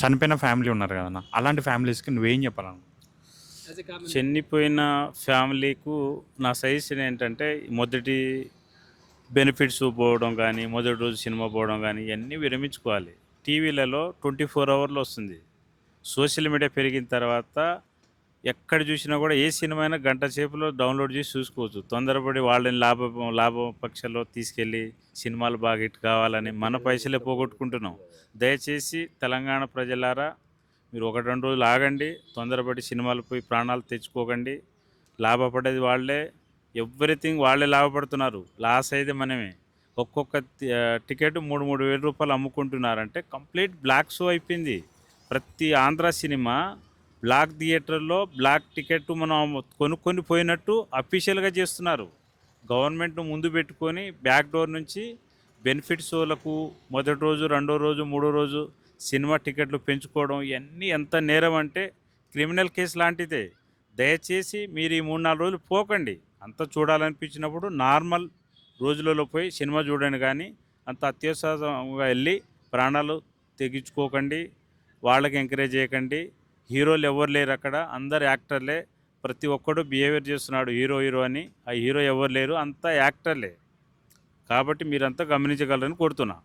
చనిపోయిన ఫ్యామిలీ ఉన్నారు కదన్న అలాంటి ఫ్యామిలీస్కి నువ్వేం చెప్పాలను చనిపోయిన ఫ్యామిలీకు నా సజెషన్ ఏంటంటే మొదటి బెనిఫిట్స్ పోవడం కానీ మొదటి రోజు సినిమా పోవడం కానీ ఇవన్నీ విరమించుకోవాలి. టీవీలలో ట్వంటీ ఫోర్ అవర్లు వస్తుంది. సోషల్ మీడియా పెరిగిన తర్వాత ఎక్కడ చూసినా కూడా ఏ సినిమా అయినా గంట సేపులో డౌన్లోడ్ చేసి చూసుకోవచ్చు. తొందరపడి వాళ్ళని లాభ లాభపక్షలో తీసుకెళ్ళి సినిమాలు బాగా హిట్ కావాలని మన పైసలే పోగొట్టుకుంటున్నాం. దయచేసి తెలంగాణ ప్రజలారా మీరు ఒకటి రెండు రోజులు ఆగండి తొందరపడి సినిమాలు పోయి ప్రాణాలు తెచ్చుకోకండి. లాభపడేది వాళ్ళే. ఎవ్రీథింగ్ వాళ్ళే లాభపడుతున్నారు. లాస్ అయితే మనమే. ఒక్కొక్క టికెట్ మూడు మూడు వేల రూపాయలు అమ్ముకుంటున్నారంటే కంప్లీట్ బ్లాక్ షో అయిపోయింది. ప్రతి ఆంధ్ర సినిమా బ్లాక్ థియేటర్లో బ్లాక్ టికెట్ మనం కొనుక్కొని పోయినట్టు అఫీషియల్గా చేస్తున్నారు. గవర్నమెంట్ ముందు పెట్టుకొని బ్యాక్ డోర్ నుంచి బెనిఫిట్ షోలకు మొదటి రోజు రెండో రోజు మూడో రోజు సినిమా టికెట్లు పెంచుకోవడం ఇవన్నీ ఎంత నేరం అంటే క్రిమినల్ కేసు లాంటిదే. దయచేసి మీరు ఈ మూడు నాలుగు రోజులు పోకండి. అంత చూడాలనిపించినప్పుడు నార్మల్ రోజులలో పోయి సినిమా చూడండి కానీ అంత అత్యవసరంగా వెళ్ళి ప్రాణాలు తెగించుకోకండి. వాళ్ళకి ఎంకరేజ్ చేయకండి. హీరోలు ఎవరు లేరు అక్కడ. అందరు యాక్టర్లే. ప్రతి ఒక్కడు బిహేవియర్ చేస్తున్నాడు హీరో హీరో అని. ఆ హీరో ఎవరు లేరు. అంతా యాక్టర్లే. కాబట్టి మీరంతా గమనించగలరని కోరుతున్నా.